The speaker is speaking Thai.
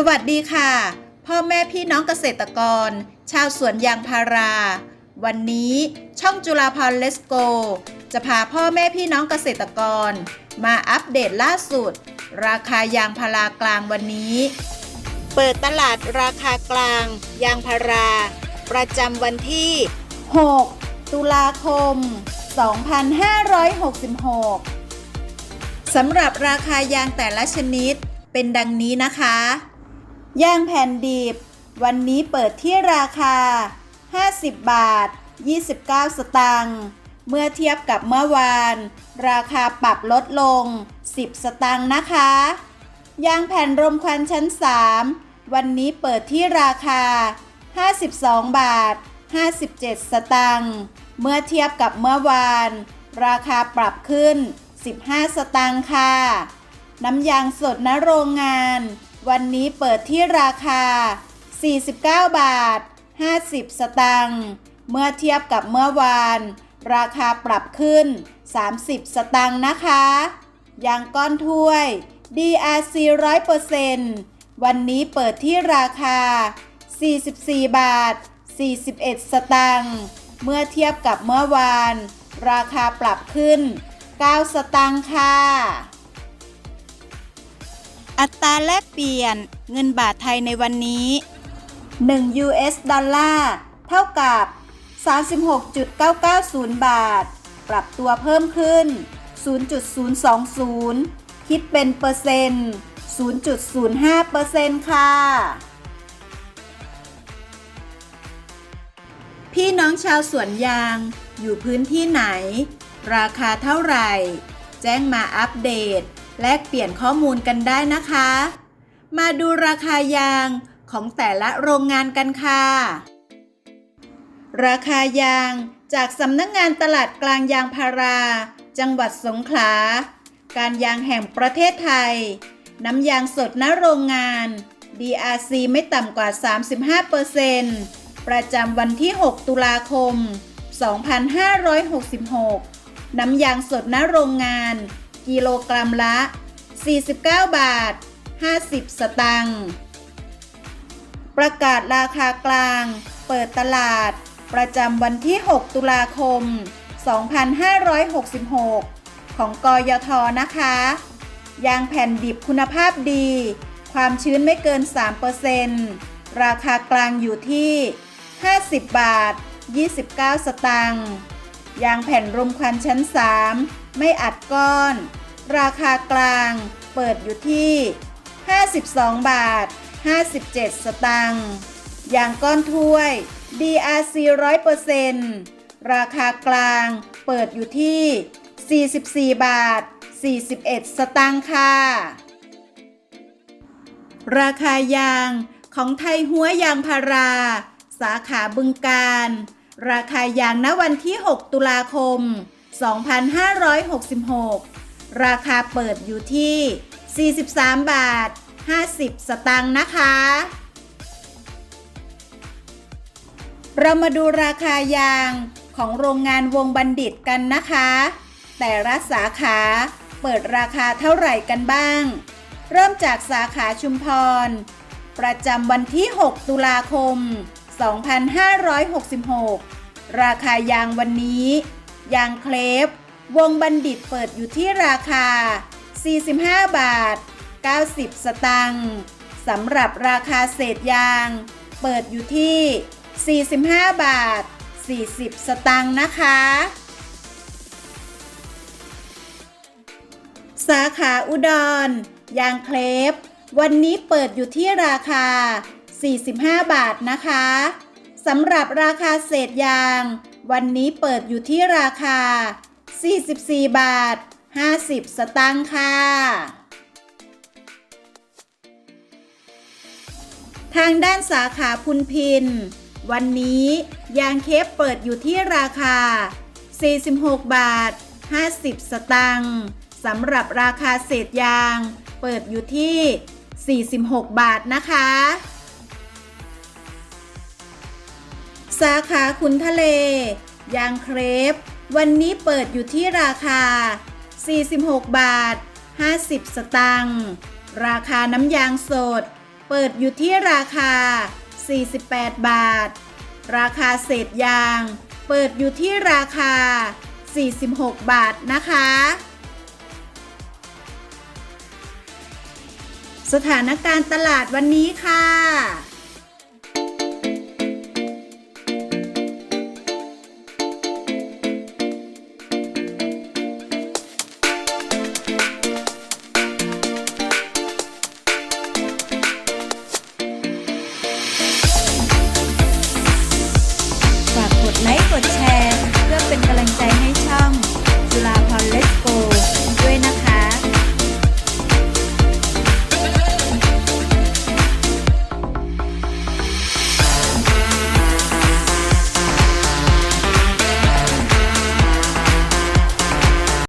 สวัสดีค่ะ พ่อแม่พี่น้องเกษตรกร ชาวสวนยางพารา วันนี้ช่องจุฬาพรเลสโก จะพาพ่อแม่พี่น้องเกษตรกร มาอัปเดตล่าสุด ราคายางพารากลางวันนี้ เปิดตลาดราคากลาง ยางพารา ประจำวันที่ 6 ตุลาคม 2566สำหรับราคายางแต่ละชนิดเป็นดังนี้นะคะ ยางแผ่นดิบ วันนี้เปิดที่ราคา 50 บาท 29 สตางค์เมื่อเทียบกับเมื่อวาน ราคาปรับลดลง 10 สตางค์นะคะยางแผ่นรมควันชั้น 3 วันนี้เปิดที่ราคา 52 บาท 57 สตางค์เมื่อเทียบกับเมื่อวาน ราคาปรับขึ้น 15 สตางค์ค่ะ น้ำยางสดณโรงงาน วันนี้เปิดที่ราคา 49 บาท 50 สตางค์ เมื่อเทียบกับเมื่อวาน ราคาปรับขึ้น 30 สตางค์นะคะ ยางก้อนถ้วย DRC 100%วันนี้เปิดที่ราคา 44 บาท 41 สตางค์ เมื่อเทียบกับเมื่อวาน ราคาปรับขึ้น 9 สตางค์ค่ะ อัตราแลกเปลี่ยนเงินบาทไทยในวันนี้ 1 US ดอลลาร์เท่ากับ 36.990 บาท ปรับตัวเพิ่มขึ้น 0.020 คิดเป็นเปอร์เซ็นต์ 0.05เปอร์เซ็นต์ค่ะ พี่น้องชาวสวนยางอยู่พื้นที่ไหน ราคาเท่าไหร่ แจ้งมาอัปเดต แลกเปลี่ยนข้อมูลกันได้นะคะ มาดูราคายางของแต่ละโรงงานกันค่ะ ราคายางจากสำนักงงานตลาดกลางยางพารา จังหวัดสงขลา การยางแห่งประเทศไทย น้ำยางสดณโรงงาน DRC ไม่ต่ำกว่า 35%ประจำวันที่ 6 ตุลาคม 2566 น้ำยางสดณโรงงาน กิโลกรัมละ 49 บาท 50 สตางค์ ประกาศราคากลาง เปิดตลาด ประจำวันที่ 6 ตุลาคม 2566 ของกยทนะคะ ยางแผ่นดิบคุณภาพดี ความชื้นไม่เกิน 3%ราคากลางอยู่ที่ 50 บาท 29 สตางค์ ยางแผ่นรมควันชั้น 3 ไม่อัดก้อน ราคากลาง เปิดอยู่ที่ 52 บาท 57 สตางค์ยางก้อนถ้วย DRC 100%ราคากลาง เปิดอยู่ที่ 44 บาท 41 สตางค์ค่ะ ราคายางของไทยหัวยางพารา สาขาบึงการ ราคายางณวันที่ 6 ตุลาคม 2566 ราคาเปิดอยู่ที่ 43 บาท 50 สตางค์นะคะ เรามาดูราคายางของโรงงานวงบัณฑิตกันนะคะ แต่ละสาขาเปิดราคาเท่าไหร่กันบ้าง เริ่มจากสาขาชุมพร ประจำวันที่ 6 ตุลาคม 2566 ราคายางวันนี้ ยางเคลฟวงบัณฑิตเปิดอยู่ที่ราคา 45 บาท 90 สตางค์สำหรับราคาเศษยาง เปิดอยู่ที่ 45 บาท 40 สตางค์นะคะ สาขาอุดร ยางเคลฟวันนี้เปิดอยู่ที่ราคา 45 บาทนะคะสำหรับราคาเศษยาง วันนี้เปิดอยู่ที่ราคา 44 บาท 50 สตางค์ค่ะ ทางด้านสาขาพุนพิน วันนี้ยางเคฟเปิดอยู่ที่ราคา 46 บาท 50 สตางค์สำหรับราคาเศษยาง เปิดอยู่ที่ 46 บาทนะคะ สาขาขุนทะเล ยางเครป วันนี้เปิดอยู่ที่ราคา 46 บาท 50 สตางค์ราคาน้ำยางสด เปิดอยู่ที่ราคา 48 บาท ราคาเศษยาง เปิดอยู่ที่ราคา 46 บาทนะคะ สถานการณ์ตลาดวันนี้ค่ะ killing thing.